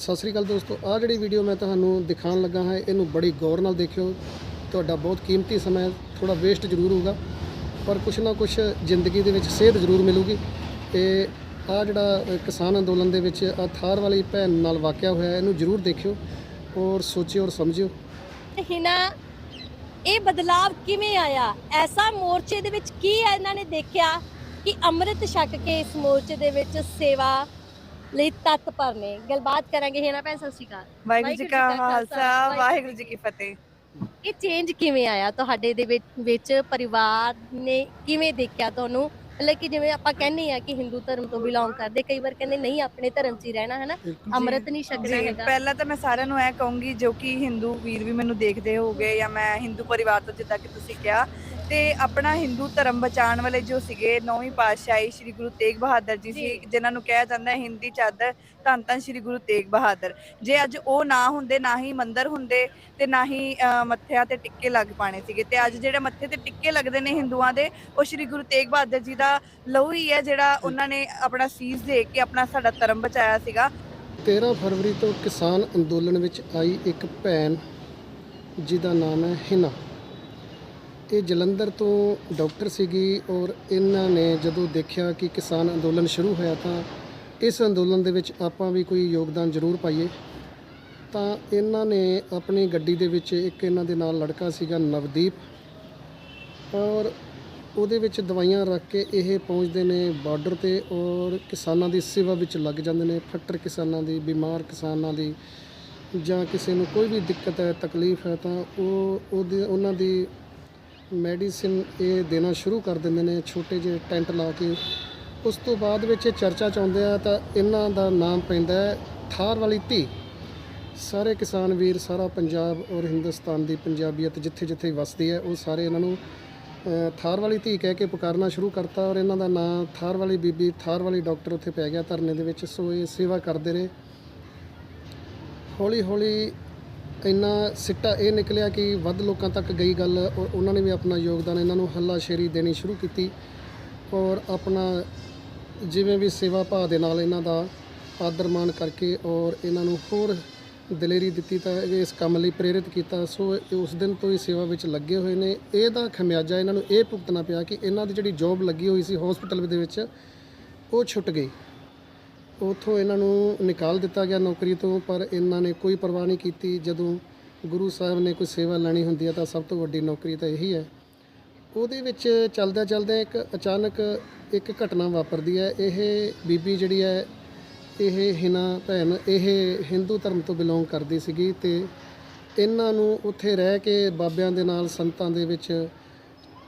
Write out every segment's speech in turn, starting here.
ਸਤਿ ਸ੍ਰੀ ਅਕਾਲ ਦੋਸਤੋ ਆ ਜਿਹੜੀ ਵੀਡੀਓ ਮੈਂ ਤੁਹਾਨੂੰ ਦਿਖਾਉਣ ਲੱਗਾ ਹਾਂ, ਇਹਨੂੰ ਬੜੀ ਗੌਰ ਨਾਲ ਦੇਖਿਓ। ਤੁਹਾਡਾ ਬਹੁਤ ਕੀਮਤੀ ਸਮਾਂ ਥੋੜਾ ਵੇਸਟ ਜ਼ਰੂਰ ਹੋਊਗਾ, ਪਰ ਕੁਛ ਨਾ ਕੁਛ ਜ਼ਿੰਦਗੀ ਦੇ ਵਿੱਚ ਸੇਧ ਜ਼ਰੂਰ ਮਿਲੂਗੀ। ਤੇ ਆ ਜਿਹੜਾ ਕਿਸਾਨ ਅੰਦੋਲਨ ਦੇ ਵਿੱਚ ਆ ਥਾਰ ਵਾਲੀ ਭੈਣ ਨਾਲ ਵਾਕਿਆ ਹੋਇਆ, ਇਹਨੂੰ ਜ਼ਰੂਰ ਦੇਖਿਓ ਔਰ ਸੋਚਿਓ ਔਰ ਸਮਝਿਓ। ਹਿਨਾ ਇਹ ਬਦਲਾਵ ਕਿਵੇਂ ਆਇਆ? ਐਸਾ ਮੋਰਚੇ ਦੇ ਵਿੱਚ ਕੀ ਹੈ ਇਹਨਾਂ ਨੇ ਦੇਖਿਆ ਕਿ ਅੰਮ੍ਰਿਤ ਛਕ ਕੇ ਇਸ ਮੋਰਚੇ ਦੇ ਵਿੱਚ ਸੇਵਾ ਲਈ ਤਤਪਰ ਨੇ ਗੱਲਬਾਤ ਕਰਾਂਗੇ ਹਿਨਾ ਭੈਣ ਸਤਿ ਸ਼੍ਰੀ ਅਕਾਲ। ਵਾਹਿਗੁਰੂ ਜੀ ਕਾ ਖਾਲਸਾ ਵਾਹਿਗੁਰੂ ਜੀ ਕੀ ਫਤਿਹ। ਇਹ ਚੇਂਜ ਕਿਵੇਂ ਆਇਆ ਤੁਹਾਡੇ ਦੇ ਵਿੱਚ ਵਿੱਚ ਪਰਿਵਾਰ ਨੇ ਕਿਵੇਂ ਦੇਖਿਆ ਤੁਹਾਨੂੰ? ਮਤਲਬ ਕਿ ਜਿਵੇਂ ਆਪਾਂ ਕਹਿੰਦੇ ਆ ਕਿ ਹਿੰਦੂ ਧਰਮ ਤੋਂ ਬਿਲੋਂਗ ਕਰਦੇ ਕਈ ਵਾਰ ਕਹਿੰਦੇ ਨਹੀਂ ਆਪਣੇ ਧਰਮ 'ਚ ਹੀ ਰਹਿਣਾ ਹੈ ਨਾ? ਅੰਮ੍ਰਿਤ ਨਹੀਂ ਛਕਣਾ ਜੀ ਹੈਗਾ। ਪਹਿਲਾਂ ਤਾਂ ਮੈਂ ਸਾਰਿਆਂ ਨੂੰ ਇਹ ਕਹੂੰਗੀ ਜੋ ਕਿ ਹਿੰਦੂ ਵੀਰ ਵੀ ਮੈਨੂੰ ਦੇਖਦੇ ਹੋਗੇ ਜਾਂ ਮੈਂ ਹਿੰਦੂ ਪਰਿਵਾਰ ਤੋਂ ਜਿੱਦਾਂ ਕਿ ਤੁਸੀਂ ਕਿਹਾ ਤੇ ਆਪਣਾ ਹਿੰਦੂ ਧਰਮ ਬਚਾਉਣ ਵਾਲੇ ਜੋ ਸੀਗੇ ਨੌਵੀਂ ਪਾਤਸ਼ਾਹੀ ਸ੍ਰੀ ਗੁਰੂ ਤੇਗ ਬਹਾਦਰ ਜੀ ਸੀ। ਜਿਨ੍ਹਾਂ ਨੂੰ ਕਿਹਾ ਜਾਂਦਾ ਹੈ ਹਿੰਦੀ ਚਾਦਰ ਧੰਨ ਧੰਨ ਸ੍ਰੀ ਗੁਰੂ ਤੇਗ ਬਹਾਦਰ। ਜੇ ਅੱਜ ਉਹ ਨਾ ਹੁੰਦੇ ਨਾ ਹੀ ਮੰਦਰ ਹੁੰਦੇ ਤੇ ਨਾ ਹੀ ਅਹ, ਮੱਥਿਆਂ ਤੇ ਟਿੱਕੇ ਲੱਗ ਪਾਣੇ ਸੀਗੇ। ਤੇ ਅੱਜ ਜਿਹੜੇ ਮੱਥੇ ਤੇ ਟਿੱਕੇ ਲੱਗਦੇ ਨੇ ਹਿੰਦੂਆਂ ਦੇ ਉਹ ਸ੍ਰੀ ਗੁਰੂ ਤੇਗ ਬਹਾਦਰ ਜੀ ਦਾ ਲਹੂ ਹੀ ਹੈ ਜਿਹੜਾ ਉਹਨਾਂ ਨੇ ਆਪਣਾ ਸੀਸ ਦੇ ਕੇ ਆਪਣਾ ਸਾਡਾ ਧਰਮ ਬਚਾਇਆ ਸੀਗਾ। 13 ਫਰਵਰੀ ਤੋਂ ਕਿਸਾਨ ਅੰਦੋਲਨ ਵਿੱਚ ਆਈ ਇੱਕ ਭੈਣ ਜਿਹਦਾ ਨਾਮ ਹੈ ਹਿਨਾ ਇਹ ਜਲੰਧਰ ਤੋਂ ਡਾਕਟਰ ਸੀਗੀ ਔਰ ਇਹਨਾਂ ਨੇ ਜਦੋਂ ਦੇਖਿਆ ਕਿ ਕਿਸਾਨ ਅੰਦੋਲਨ ਸ਼ੁਰੂ ਹੋਇਆ ਤਾਂ ਇਸ ਅੰਦੋਲਨ ਦੇ ਵਿੱਚ ਆਪਾਂ ਵੀ ਕੋਈ ਯੋਗਦਾਨ ਜ਼ਰੂਰ ਪਾਈਏ। ਤਾਂ ਇਹਨਾਂ ਨੇ ਆਪਣੀ ਗੱਡੀ ਦੇ ਵਿੱਚ ਇੱਕ ਇਹਨਾਂ ਦੇ ਨਾਲ ਲੜਕਾ ਸੀਗਾ ਨਵਦੀਪ ਔਰ ਉਹਦੇ ਵਿੱਚ ਦਵਾਈਆਂ ਰੱਖ ਕੇ ਇਹ ਪਹੁੰਚਦੇ ਨੇ ਬਾਰਡਰ ਤੇ ਔਰ ਕਿਸਾਨਾਂ ਦੀ ਸੇਵਾ ਵਿੱਚ ਲੱਗ ਜਾਂਦੇ ਨੇ ਫੱਟਰ ਕਿਸਾਨਾਂ ਦੀ, ਬਿਮਾਰ ਕਿਸਾਨਾਂ ਦੀ ਜਾਂ ਕਿਸੇ ਨੂੰ ਕੋਈ ਵੀ ਦਿੱਕਤ ਹੈ, ਤਕਲੀਫ ਹੈ ਤਾਂ ਉਹ ਉਹਦੇ ਉਹਨਾਂ ਦੀ ਮੈਡੀਸਿਨ ਇਹ ਦੇਣਾ ਸ਼ੁਰੂ ਕਰ ਦਿੰਦੇ ਨੇ, ਛੋਟੇ ਜਿਹੇ ਟੈਂਟ ਲਾ ਕੇ। ਉਸ ਤੋਂ ਬਾਅਦ ਵਿੱਚ ਇਹ ਚਰਚਾ ਚ ਆਉਂਦੇ ਆ ਤਾਂ ਇਹਨਾਂ ਦਾ ਨਾਮ ਪੈਂਦਾ ਹੈ ਥਾਰ ਵਾਲੀ ਧੀ। ਸਾਰੇ ਕਿਸਾਨ ਵੀਰ, ਸਾਰਾ ਪੰਜਾਬ ਔਰ ਹਿੰਦੁਸਤਾਨ ਦੀ ਪੰਜਾਬੀਅਤ ਜਿੱਥੇ ਜਿੱਥੇ ਵਸਦੀ ਹੈ, ਉਹ ਸਾਰੇ ਇਹਨਾਂ ਨੂੰ ਥਾਰ ਵਾਲੀ ਧੀ ਕਹਿ ਕੇ ਪੁਕਾਰਨਾ ਸ਼ੁਰੂ ਕਰਤਾ ਔਰ ਇਹਨਾਂ ਦਾ ਨਾਮ ਥਾਰ ਵਾਲੀ ਬੀਬੀ ਥਾਰ ਵਾਲੀ ਡਾਕਟਰ ਉੱਥੇ ਪੈ ਗਿਆ ਧਰਨੇ ਦੇ ਵਿੱਚ। ਸੋ ਇਹ ਸੇਵਾ ਕਰਦੇ ਰਹੇ। ਹੌਲੀ ਹੌਲੀ ਇੰਨਾ ਸਿੱਟਾ ਇਹ ਨਿਕਲਿਆ ਕਿ ਵੱਧ ਲੋਕਾਂ ਤੱਕ ਗਈ ਗੱਲ। ਔਰ ਉਹਨਾਂ ਨੇ ਵੀ ਆਪਣਾ ਯੋਗਦਾਨ ਇਹਨਾਂ ਨੂੰ ਹੱਲਾਸ਼ੇਰੀ ਦੇਣੀ ਸ਼ੁਰੂ ਕੀਤੀ। ਔਰ ਆਪਣਾ ਜਿਵੇਂ ਵੀ ਸੇਵਾ ਭਾਅ ਦੇ ਨਾਲ ਇਹਨਾਂ ਦਾ ਆਦਰ ਮਾਣ ਕਰਕੇ ਔਰ ਇਹਨਾਂ ਨੂੰ ਹੋਰ ਦਲੇਰੀ ਦਿੱਤੀ ਤਾਂ ਇਹ ਇਸ ਕੰਮ ਲਈ ਪ੍ਰੇਰਿਤ ਕੀਤਾ। ਸੋ ਉਸ ਦਿਨ ਤੋਂ ਹੀ ਸੇਵਾ ਵਿੱਚ ਲੱਗੇ ਹੋਏ ਨੇ। ਇਹਦਾ ਖਮਿਆਜਾ ਇਹਨਾਂ ਨੂੰ ਇਹ ਭੁਗਤਣਾ ਪਿਆ ਕਿ ਇਹਨਾਂ ਦੀ ਜਿਹੜੀ ਜੌਬ ਲੱਗੀ ਹੋਈ ਸੀ ਹਸਪੀਟਲ ਦੇ ਵਿੱਚ, ਉਹ ਛੁੱਟ ਗਈ। ਉਥੋਂ ਇਹਨਾਂ ਨੂੰ ਨਿਕਾਲ ਦਿੱਤਾ ਗਿਆ ਨੌਕਰੀ ਤੋਂ, ਪਰ ਇਹਨਾਂ ਨੇ ਕੋਈ ਪਰਵਾਹ ਨਹੀਂ ਕੀਤੀ। ਜਦੋਂ ਗੁਰੂ ਸਾਹਿਬ ਨੇ ਕੋਈ ਸੇਵਾ ਲੈਣੀ ਹੁੰਦੀ ਹੈ ਤਾਂ ਸਭ ਤੋਂ ਵੱਡੀ ਨੌਕਰੀ ਤਾਂ ਇਹੀ ਹੈ। ਉਹਦੇ ਵਿੱਚ ਚੱਲਦਾ ਚੱਲਦਾ ਇੱਕ ਅਚਾਨਕ ਇੱਕ ਘਟਨਾ ਵਾਪਰਦੀ ਹੈ। ਇਹ ਬੀਬੀ ਜਿਹੜੀ ਹੈ, ਇਹ ਹਿਨਾ ਭੈਣ, ਇਹ ਹਿੰਦੂ ਧਰਮ ਤੋਂ ਬਿਲੋਂਗ ਕਰਦੀ ਸੀਗੀ ਤੇ ਇਹਨਾਂ ਨੂੰ ਉੱਥੇ ਰਹਿ ਕੇ ਬਾਬਿਆਂ ਦੇ ਨਾਲ, ਸੰਤਾਂ ਦੇ ਵਿੱਚ,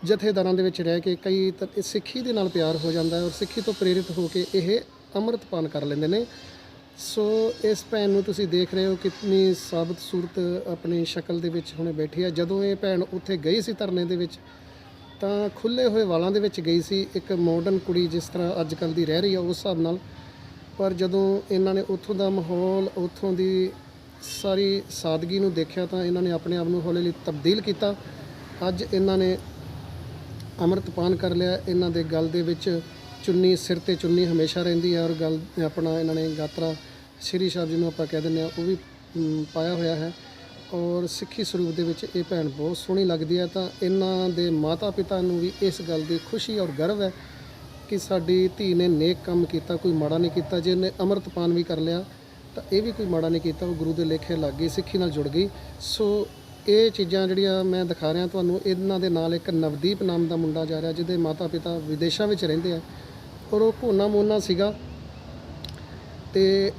ਜਥੇਦਾਰਾਂ ਦੇ ਵਿੱਚ ਰਹਿ ਕੇ ਕਈ ਤ- ਸਿੱਖੀ ਦੇ ਨਾਲ ਪਿਆਰ ਹੋ ਜਾਂਦਾ ਹੈ ਔਰ ਸਿੱਖੀ ਤੋਂ ਪ੍ਰੇਰਿਤ ਹੋ ਕੇ ਇਹ ਅੰਮ੍ਰਿਤਪਾਨ ਕਰ ਲੈਂਦੇ ਨੇ। ਸੋ ਇਸ ਭੈਣ ਨੂੰ ਤੁਸੀਂ ਦੇਖ ਰਹੇ ਹੋ ਕਿੰਨੀ ਸਾਬਤ ਸੂਰਤ ਆਪਣੀ ਸ਼ਕਲ ਦੇ ਵਿੱਚ ਹੁਣੇ ਬੈਠੀ ਹੈ। ਜਦੋਂ ਇਹ ਭੈਣ ਉੱਥੇ ਗਈ ਸੀ ਧਰਨੇ ਦੇ ਵਿੱਚ, ਤਾਂ ਖੁੱਲੇ ਹੋਏ ਵਾਲਾਂ ਦੇ ਵਿੱਚ ਗਈ ਸੀ ਇੱਕ ਮਾਡਰਨ ਕੁੜੀ ਜਿਸ ਤਰ੍ਹਾਂ ਅੱਜ ਕੱਲ ਦੀ ਰਹਿ ਰਹੀ ਆ ਉਸ ਹਿਸਾਬ ਨਾਲ। ਪਰ ਜਦੋਂ ਇਹਨਾਂ ਨੇ ਉੱਥੋਂ ਦਾ ਮਾਹੌਲ, ਉੱਥੋਂ ਦੀ ਸਾਰੀ ਸਾਦਗੀ ਨੂੰ ਦੇਖਿਆ, ਤਾਂ ਇਹਨਾਂ ਨੇ ਆਪਣੇ ਆਪ ਨੂੰ ਹੌਲੀ ਹੌਲੀ ਤਬਦੀਲ ਕੀਤਾ। ਅੱਜ ਇਹਨਾਂ ਨੇ ਅੰਮ੍ਰਿਤਪਾਨ ਕਰ ਲਿਆ। ਇਹਨਾਂ ਦੇ ਗਲ ਦੇ ਵਿੱਚ ਚੁੰਨੀ ਸਿਰ ਤੇ ਚੁੰਨੀ ਹਮੇਸ਼ਾ ਰਹਿੰਦੀ ਹੈ ਔਰ ਗਲ ਆਪਣਾ ਇਹਨਾਂ ਨੇ ਗਾਤਰਾ ਸ਼੍ਰੀ ਸਾਹਿਬ ਜੀ ਨੂੰ ਆਪਾਂ ਕਹਿ ਦਿੰਦੇ ਆ ਉਹ ਵੀ ਪਾਇਆ ਹੋਇਆ ਹੈ। ਔਰ ਸਿੱਖੀ ਸਰੂਪ ਦੇ ਵਿੱਚ ਇਹ ਭੈਣ ਬਹੁਤ ਸੋਹਣੀ ਲੱਗਦੀ ਹੈ, ਤਾਂ ਇਹਨਾਂ ਦੇ ਮਾਤਾ ਪਿਤਾ ਨੂੰ ਵੀ ਇਸ ਗੱਲ ਦੀ ਖੁਸ਼ੀ ਔਰ ਗਰਵ ਹੈ ਕਿ ਸਾਡੀ ਧੀ ਨੇ ਨੇਕ ਕੰਮ ਕੀਤਾ, ਕੋਈ ਮਾੜਾ ਨਹੀਂ ਕੀਤਾ। ਜੇ ਇਹਨੇ ਅੰਮ੍ਰਿਤਪਾਨ ਵੀ ਕਰ ਲਿਆ, ਤਾਂ ਇਹ ਵੀ ਕੋਈ ਮਾੜਾ ਨਹੀਂ ਕੀਤਾ, ਉਹ ਗੁਰੂ ਦੇ ਲੇਖੇ ਲੱਗ ਗਈ, ਸਿੱਖੀ ਨਾਲ ਜੁੜ ਗਈ। ਸੋ ਇਹ ਚੀਜ਼ਾਂ ਜਿਹੜੀਆਂ ਮੈਂ ਦਿਖਾ ਰਿਹਾ ਤੁਹਾਨੂੰ, ਇਹਨਾਂ ਦੇ ਨਾਲ ਇੱਕ ਨਵਦੀਪ ਨਾਮ ਦਾ ਮੁੰਡਾ ਜਾ ਰਿਹਾ, ਜਿਹਦੇ ਮਾਤਾ ਪਿਤਾ ਵਿਦੇਸ਼ਾਂ ਵਿੱਚ ਰਹਿੰਦੇ ਆ। ਔਰ ਉਹ ਕੋਨਾ ਮੋਨਾ ਸੀਗਾ ਤੇ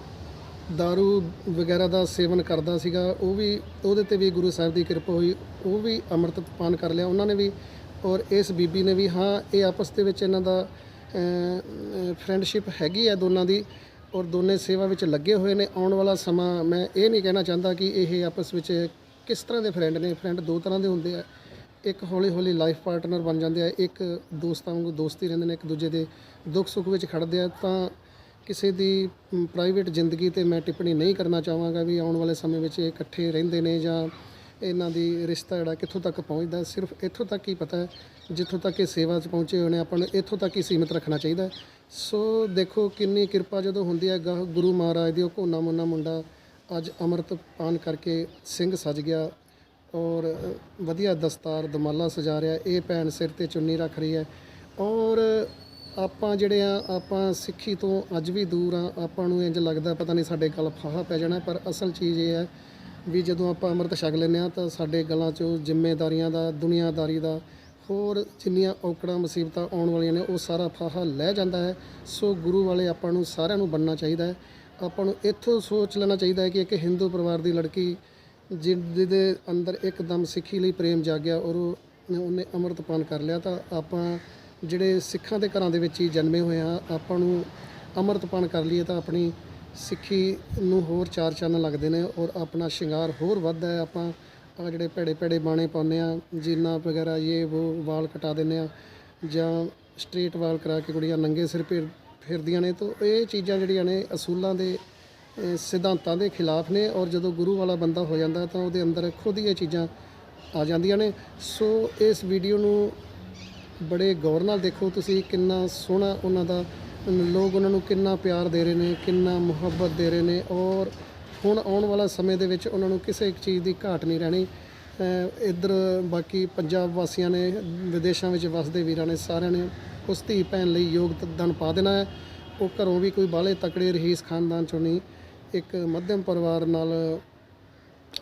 दारू ਵਗੈਰਾ ਦਾ ਸੇਵਨ ਕਰਦਾ ਸੀਗਾ, ਉਹ ਵੀ ਉਹਦੇ ਤੇ ਵੀ ਗੁਰੂ ਸਾਹਿਬ ਦੀ ਕਿਰਪਾ ਹੋਈ, ਉਹ ਵੀ ਅੰਮ੍ਰਿਤ ਪਾਨ ਕਰ ਲਿਆ, ਉਹਨਾਂ ਨੇ ਵੀ ਔਰ ਇਸ ਬੀਬੀ ਨੇ ਵੀ, ਹਾਂ, ਇਹ ਆਪਸ ਦੇ ਵਿੱਚ ਇਹਨਾਂ ਦਾ ਫਰੈਂਡਸ਼ਿਪ ਹੈਗੀ ਹੈ ਦੋਨਾਂ ਦੀ ਔਰ ਦੋਨੇ ਸੇਵਾ ਵਿੱਚ ਲੱਗੇ ਹੋਏ ਨੇ, ਆਉਣ ਵਾਲਾ ਸਮਾਂ ਮੈਂ ਇਹ ਨਹੀਂ ਕਹਿਣਾ ਚਾਹੁੰਦਾ ਕਿ ਇਹ ਆਪਸ ਵਿੱਚ ਕਿਸ ਤਰ੍ਹਾਂ ਦੇ ਫਰੈਂਡ ਨੇ ਫਰੈਂਡ ਦੋ ਤਰ੍ਹਾਂ ਦੇ ਹੁੰਦੇ ਆ, ਇੱਕ ਹੌਲੀ ਹੌਲੀ ਲਾਈਫ ਪਾਰਟਨਰ ਬਣ ਜਾਂਦੇ ਆ, ਇੱਕ ਦੋਸਤਾਂ ਵਾਂਗੂ ਦੋਸਤੀ ਰਹਿੰਦੇ ਨੇ, ਇੱਕ ਦੂਜੇ ਦੇ ਦੁੱਖ ਸੁੱਖ ਵਿੱਚ ਖੜਦੇ ਆ, ਤਾਂ ਕਿਸੇ ਦੀ ਪ੍ਰਾਈਵੇਟ ਜ਼ਿੰਦਗੀ ਤੇ ਮੈਂ ਟਿੱਪਣੀ ਨਹੀਂ ਕਰਨਾ ਚਾਹਾਂਗਾ ਵੀ ਆਉਣ ਵਾਲੇ ਸਮੇਂ ਵਿੱਚ ਇਹ ਇਕੱਠੇ ਰਹਿੰਦੇ ਨੇ ਜਾਂ ਇਹਨਾਂ ਦੀ ਰਿਸ਼ਤਾ ਜਿਹੜਾ ਕਿੱਥੋਂ ਤੱਕ ਪਹੁੰਚਦਾ, ਸਿਰਫ ਇੱਥੋਂ ਤੱਕ ਹੀ ਪਤਾ ਹੈ, ਜਿੱਥੋਂ ਤੱਕ ਇਹ ਸੇਵਾ 'ਚ ਪਹੁੰਚੇ ਹੋਏ ਨੇ ਆਪਾਂ ਨੂੰ, ਇੱਥੋਂ ਤੱਕ ਹੀ ਸੀਮਿਤ ਰੱਖਣਾ ਚਾਹੀਦਾ ਸੋ ਦੇਖੋ ਕਿੰਨੀ ਕਿਰਪਾ ਜਦੋਂ ਹੁੰਦੀ ਹੈ, ਗਾ- ਗੁਰੂ ਮਹਾਰਾਜ ਦੀ, ਉਹ ਕੋਨਾ ਮੋਨਾ ਮੁੰਡਾ ਅੱਜ ਅੰਮ੍ਰਿਤ ਪਾਨ ਕਰਕੇ ਸਿੰਘ ਸਜ ਗਿਆ ਔਰ ਵਧੀਆ ਦਸਤਾਰ, ਦਮਾਲਾ ਸਜਾ ਰਿਹਾ, ਇਹ ਭੈਣ ਸਿਰ ਤੇ ਚੁੰਨੀ ਰੱਖ ਰਹੀ ਹੈ ਔਰ ਆਪਾਂ ਜਿਹੜੇ ਆ, ਆਪਾਂ ਸਿੱਖੀ ਤੋਂ ਅੱਜ ਵੀ ਦੂਰ ਆ, ਆਪਾਂ ਨੂੰ ਇੰਜ ਲੱਗਦਾ ਪਤਾ ਨਹੀਂ ਸਾਡੇ ਗਲ ਫਾਹਾ ਪੈ ਜਾਣਾ, ਪਰ ਅਸਲ ਚੀਜ਼ ਇਹ ਹੈ ਵੀ ਜਦੋਂ ਆਪਾਂ ਅੰਮ੍ਰਿਤ ਛਕ ਲੈਂਦੇ ਆ ਤਾਂ ਸਾਡੇ ਗਲਾਂ 'ਚੋਂ ਜ਼ਿੰਮੇਵਾਰੀਆਂ ਦਾ, ਦੁਨੀਆਦਾਰੀ ਦਾ, ਹੋਰ ਜਿੰਨੀਆਂ ਔਕੜਾਂ ਮੁਸੀਬਤਾਂ ਆਉਣ ਵਾਲੀਆਂ ਨੇ, ਉਹ ਸਾਰਾ ਫਾਹਾ ਲੈ ਜਾਂਦਾ ਹੈ। ਸੋ ਗੁਰੂ ਵਾਲੇ ਆਪਾਂ ਨੂੰ ਸਾਰਿਆਂ ਨੂੰ ਬਣਨਾ ਚਾਹੀਦਾ ਹੈ। ਆਪਾਂ ਨੂੰ ਇੱਥੋਂ ਸੋਚ ਲੈਣਾ ਚਾਹੀਦਾ ਹੈ ਕਿ ਇੱਕ ਹਿੰਦੂ ਪਰਿਵਾਰ ਦੀ ਲੜਕੀ ਜਿਹਦੇ ਅੰਦਰ ਇੱਕਦਮ ਸਿੱਖੀ ਲਈ ਪ੍ਰੇਮ ਜਾਗਿਆ ਔਰ ਉਹਨੇ ਅੰਮ੍ਰਿਤਪਾਨ ਕਰ ਲਿਆ, ਤਾਂ ਆਪਾਂ ਜਿਹੜੇ ਸਿੱਖਾਂ ਦੇ ਘਰਾਂ ਦੇ ਵਿੱਚ ਹੀ ਜਨਮੇ ਹੋਏ ਆ, ਆਪਾਂ ਨੂੰ ਅੰਮ੍ਰਿਤਪਾਨ ਕਰ ਲਈਏ ਤਾਂ ਆਪਣੀ ਸਿੱਖੀ ਨੂੰ ਹੋਰ ਚਾਰ ਚੰਨ ਲੱਗਦੇ ਨੇ ਔਰ ਆਪਣਾ ਸ਼ਿੰਗਾਰ ਹੋਰ ਵੱਧਦਾ ਹੈ। ਆਪਾਂ ਆ ਜਿਹੜੇ ਭੈੜੇ ਭੈੜੇ ਬਾਣੇ ਪਾਉਂਦੇ ਆ, ਜੀਨਾ ਵਗੈਰਾ ਇਹ ਉਹ ਵਾਲ ਕਟਾ ਦਿੰਦੇ ਆ ਜਾਂ ਸਟ੍ਰੇਟ ਵਾਲ ਕਰਾ ਕੇ ਕੁੜੀਆਂ ਨੰਗੇ ਸਿਰ ਫਿਰ, ਫਿਰਦੀਆਂ ਨੇ ਤਾਂ ਇਹ ਚੀਜ਼ਾਂ ਜਿਹੜੀਆਂ ਨੇ ਅਸੂਲਾਂ ਦੇ ਸਿਧਾਂਤਾਂ ਦੇ ਖਿਲਾਫ ਨੇ ਔਰ ਜਦੋਂ ਗੁਰੂ ਵਾਲਾ ਬੰਦਾ ਹੋ ਜਾਂਦਾ ਤਾਂ ਉਹਦੇ ਅੰਦਰ ਖੁਦ ਹੀ ਇਹ ਚੀਜ਼ਾਂ ਆ ਜਾਂਦੀਆਂ ਨੇ। ਸੋ ਇਸ ਵੀਡੀਓ ਨੂੰ ਬੜੇ ਗੌਰ ਨਾਲ ਦੇਖੋ ਤੁਸੀਂ ਕਿੰਨਾ ਸੋਹਣਾ ਉਹਨਾਂ ਦਾ ਲੋਕ ਉਹਨਾਂ ਨੂੰ ਕਿੰਨਾ ਪਿਆਰ ਦੇ ਰਹੇ ਨੇ, ਕਿੰਨਾ ਮੁਹੱਬਤ ਦੇ ਰਹੇ ਨੇ ਔਰ ਹੁਣ ਆਉਣ ਵਾਲਾ ਸਮੇਂ ਦੇ ਵਿੱਚ ਉਹਨਾਂ ਨੂੰ ਕਿਸੇ ਇੱਕ ਚੀਜ਼ ਦੀ ਘਾਟ ਨਹੀਂ ਰਹਿਣੀ। ਇੱਧਰ ਬਾਕੀ ਪੰਜਾਬ ਵਾਸੀਆਂ ਨੇ, ਵਿਦੇਸ਼ਾਂ ਵਿੱਚ ਵਸਦੇ ਵੀਰਾਂ ਨੇ ਸਾਰਿਆਂ ਨੇ ਉਸ ਧੀ ਭੈਣ ਲਈ ਯੋਗਦਾਨ ਪਾ ਦੇਣਾ ਹੈ। ਉਹ ਘਰੋਂ ਵੀ ਕੋਈ ਬਾਹਲੇ ਤਕੜੇ ਰਹੀਸ ਖਾਨਦਾਨ ਚੋਂ ਨਹੀਂ, ਇੱਕ ਮੱਧਮ ਪਰਿਵਾਰ ਨਾਲ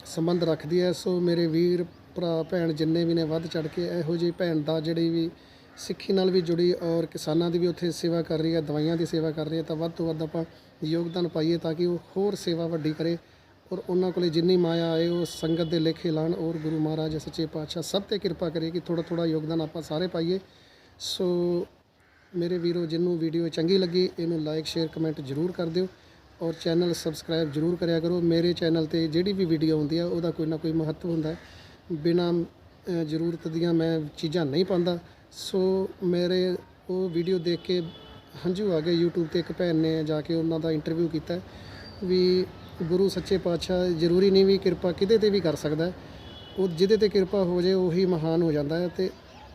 ਸੰਬੰਧ ਰੱਖਦੀ ਹੈ। ਸੋ ਮੇਰੇ ਵੀਰ ਭਰਾ, ਭੈਣ ਜਿੰਨੇ ਵੀ ਨੇ ਵੱਧ ਚੜ ਕੇ ਇਹੋ ਜਿਹੀ ਭੈਣ ਦਾ ਜਿਹੜੀ ਵੀ ਸਿੱਖੀ ਨਾਲ ਵੀ ਜੁੜੀ ਔਰ ਕਿਸਾਨਾਂ ਦੀ ਵੀ ਉੱਥੇ ਸੇਵਾ ਕਰ ਰਹੀ ਹੈ ਦਵਾਈਆਂ ਦੀ ਸੇਵਾ ਕਰ ਰਹੀ ਹੈ ਤਾਂ ਵੱਧ ਤੋਂ ਵੱਧ ਆਪਾਂ ਯੋਗਦਾਨ ਪਾਈਏ ਤਾਂ ਕਿ ਉਹ ਹੋਰ ਸੇਵਾ ਵੱਡੀ ਕਰੇ ਔਰ ਉਹਨਾਂ ਕੋਲੇ ਜਿੰਨੀ ਮਾਇਆ ਆਏ, ਉਹ ਸੰਗਤ ਦੇ ਲੇਖੇ ਲਾਣ ਔਰ ਗੁਰੂ ਮਹਾਰਾਜ ਸੱਚੇ ਪਾਤਸ਼ਾਹ ਸਭ ਤੇ ਕਿਰਪਾ ਕਰੇ ਕਿ ਥੋੜਾ ਥੋੜਾ ਯੋਗਦਾਨ ਆਪਾਂ ਸਾਰੇ ਪਾਈਏ। ਸੋ ਮੇਰੇ ਵੀਰੋ ਜਿਹਨੂੰ ਵੀਡੀਓ ਚੰਗੀ ਲੱਗੀ, ਇਹਨੂੰ ਲਾਈਕ ਸ਼ੇਅਰ ਕਮੈਂਟ ਜ਼ਰੂਰ ਕਰ ਦਿਓ ਔਰ ਚੈਨਲ ਸਬਸਕ੍ਰਾਈਬ ਜ਼ਰੂਰ ਕਰਿਆ ਕਰੋ। ਮੇਰੇ ਚੈਨਲ ਤੇ ਜਿਹੜੀ ਵੀ ਵੀਡੀਓ ਆਉਂਦੀ ਆ, ਉਹਦਾ ਕੋਈ ਨਾ ਕੋਈ ਮਹੱਤਵ ਹੁੰਦਾ ਹੈ। ਬਿਨਾਂ ਜ਼ਰੂਰਤ ਦੀਆਂ ਮੈਂ ਚੀਜ਼ਾਂ ਨਹੀਂ ਪਾਉਂਦਾ। ਸੋ ਮੇਰੇ ਉਹ ਵੀਡੀਓ ਦੇਖ ਕੇ ਹੰਝੂ ਆ ਗਏ। YouTube ਤੇ ਇੱਕ ਭੈਣ ਨੇ ਜਾ ਕੇ ਉਹਨਾਂ ਦਾ ਇੰਟਰਵਿਊ ਕੀਤਾ। ਵੀ ਗੁਰੂ ਸੱਚੇ ਪਾਤਸ਼ਾਹ, ਜ਼ਰੂਰੀ ਨਹੀਂ ਵੀ ਕਿਰਪਾ ਕਿਤੇ ਤੇ ਵੀ ਕਰ ਸਕਦਾ। ਉਹ ਜਿਹਦੇ ਤੇ ਕਿਰਪਾ ਹੋ ਜਾਏ ਉਹੀ ਮਹਾਨ ਹੋ ਜਾਂਦਾ ਹੈ। ਤੇ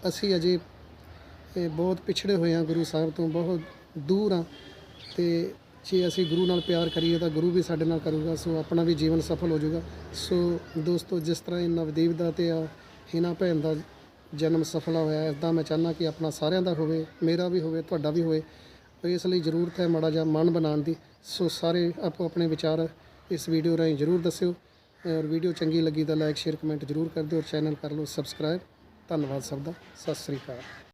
ਅਸੀਂ ਅਜੇ ਬਹੁਤ ਪਿਛੜੇ ਹੋਏ ਹਾਂ ਗੁਰੂ ਸਾਹਿਬ ਤੋਂ, ਬਹੁਤ ਦੂਰ ਹਾਂ। ਤੇ ਜੇ ਅਸੀਂ ਗੁਰੂ ਨਾਲ ਪਿਆਰ ਕਰੀਏ ਤਾਂ ਗੁਰੂ ਵੀ ਸਾਡੇ ਨਾਲ ਕਰੂਗਾ, ਸੋ ਆਪਣਾ ਵੀ ਜੀਵਨ ਸਫਲ ਹੋ ਜਾਊਗਾ। ਸੋ ਦੋਸਤੋ, ਜਿਸ ਤਰ੍ਹਾਂ ਇਹ ਨਵਦੀਪ ਦਾ ਤੇ ਆ ਹਿਨਾ ਭੈਣ ਦਾ ਜਨਮ ਸਫਲਾ ਹੋਇਆ ਇਦਾਂ ਮੈਂ ਚਾਹੁੰਦਾ ਕਿ ਆਪਣਾ ਸਾਰਿਆਂ ਦਾ ਹੋਵੇ, ਮੇਰਾ ਵੀ ਹੋਵੇ, ਤੁਹਾਡਾ ਵੀ ਹੋਵੇ। ਇਸ ਲਈ ਜ਼ਰੂਰਤ ਹੈ ਮਾੜਾ ਜਿਹਾ ਮਨ ਬਣਾਉਣ ਦੀ। ਸੋ ਸਾਰੇ ਆਪੋ ਆਪਣੇ ਵਿਚਾਰ ਇਸ ਵੀਡੀਓ ਰਾਹੀਂ ਜ਼ਰੂਰ ਦੱਸਿਓ। ਔਰ ਵੀਡੀਓ ਚੰਗੀ ਲੱਗੀ ਤਾਂ ਲਾਈਕ, ਸ਼ੇਅਰ, ਕਮੈਂਟ ਜ਼ਰੂਰ ਕਰ ਦਿਓ। ਔਰ ਚੈਨਲ ਕਰ ਲਓ ਸਬਸਕ੍ਰਾਈਬ। ਧੰਨਵਾਦ ਸਭ ਦਾ। ਸਤਿ ਸ੍ਰੀ ਅਕਾਲ।